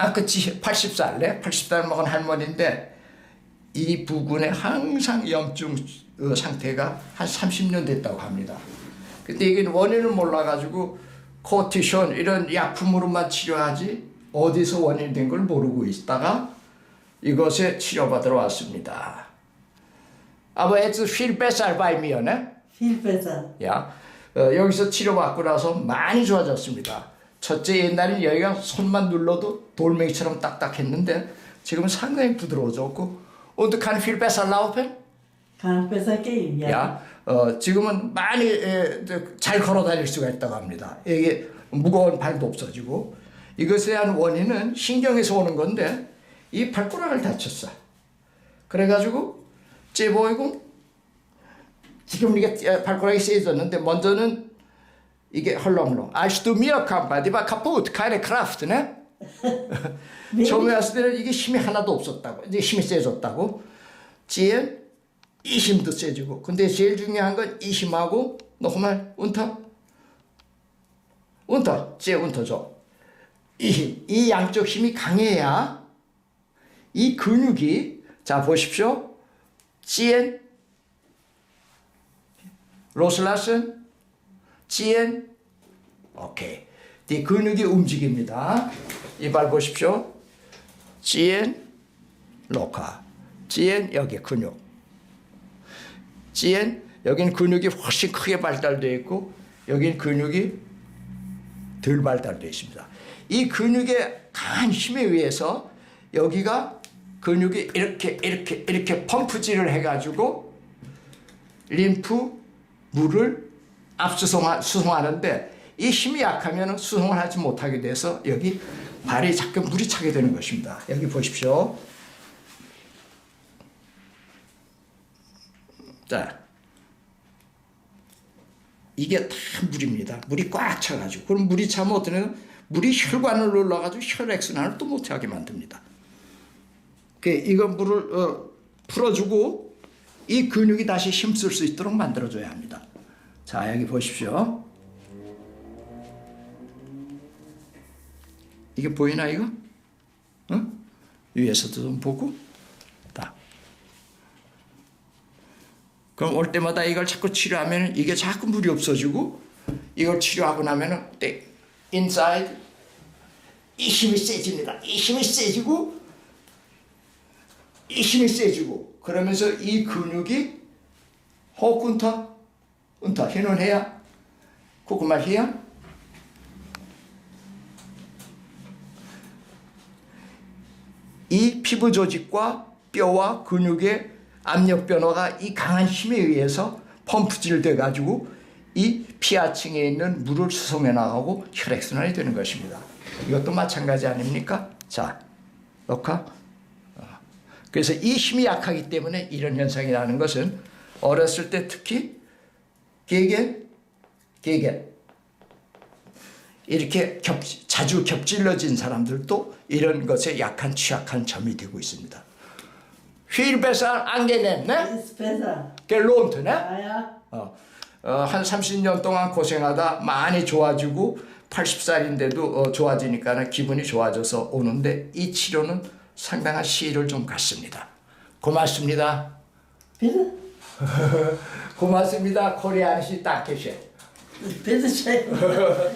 아, 그치. 80살래? 80살 먹은 할머니인데 이 부근에 항상 염증 어, 상태가 한 30년 됐다고 합니다. 근데 이게 원인을 몰라가지고 코티션 이런 약품으로만 치료하지 어디서 원인 된 걸 모르고 있다가 이것에 치료받으러 왔습니다. Aber jetzt viel besser bei mir, ne? Viel besser. 야, 어, 여기서 치료받고 나서 많이 좋아졌습니다. 첫째 옛날엔 여기가 손만 눌러도 돌멩이처럼 딱딱했는데 지금은 상당히 부드러워졌고 und kann viel besser laufen. Kann besser gehen, ja. 야, 어, 지금은 많이 에, 저잘 걸어 다닐 수가 있다고 합니다. 이게 무거운 발도 없어지고 이것에 대한 원인은 신경에서 오는 건데 이 발가락을 다쳤어. 그래가지고 째 보이고 지금 이게 발가락이 세졌는데 먼저는 이게 헐렁헐렁. Als du mir kam, die war kaputt, keine Kraft, ne? 처음에 왔을 때는 이게 힘이 하나도 없었다고. 이제 힘이 세졌다고. 지엔 이 힘도 세지고. 근데 제일 중요한 건 이 힘하고 노말 운터. 운터. 제 운터죠. 이 힘. 이 양쪽 힘이 강해야 이 근육이 자 보십시오. 지엔 로슬라슨 지엔 오케이. 이 근육이 움직입니다. 이발 보십시오. 지엔 로카. 지엔 여기 근육. 지엔 여기는 근육이 훨씬 크게 발달되어 있고 여기는 근육이 덜 발달되어 있습니다. 이 근육의 강한 힘에 의해서 여기가 근육이 이렇게 이렇게 이렇게 펌프질을 해가지고 림프 물을 압수송하, 수송하는데 이 힘이 약하면 수송을 하지 못하게 돼서 여기 발이 자꾸 물이 차게 되는 것입니다. 여기 보십시오. 자, 이게 다 물입니다. 물이 꽉 차가지고 그럼 물이 차면 어떻게? 물이 혈관을 눌러가지고 혈액 순환을 또 못하게 만듭니다. 그 이거 물을 어, 풀어주고 이 근육이 다시 힘쓸 수 있도록 만들어줘야 합니다. 자 여기 보십시오. 이게 보이나 이거? 응? 위에서도 좀 보고 딱. 그럼 올 때마다 이걸 자꾸 치료하면 이게 자꾸 물이 없어지고 이걸 치료하고 나면은 때 inside 이 힘이 세집니다. 이 힘이 세지고 이 힘이 세지고 그러면서 이 근육이 호군터 운 터 해놓해야 고구마 해야 이 피부 조직과 뼈와 근육의 압력 변화가 이 강한 힘에 의해서 펌프질 돼 가지고 이 피하층에 있는 물을 수송해 나가고 혈액순환이 되는 것입니다. 이것도 마찬가지 아닙니까? 자, 녹화. 어. 그래서 이 힘이 약하기 때문에 이런 현상이 나는 것은 어렸을 때 특히 개겐, 개겐 이렇게 겹, 자주 겹질러진 사람들도 이런 것에 약한 취약한 점이 되고 있습니다. Ne? Ja, ja. 어, 어, 한 30년 동안 고생하다 많이 좋아지고 80살인데도 어, 좋아지니까 기분이 좋아져서 오는데 이 치료는 상당한 시일을 좀 갖습니다. 고맙습니다. 고맙습니다. 코리안 시 따케셰. Bitte schön.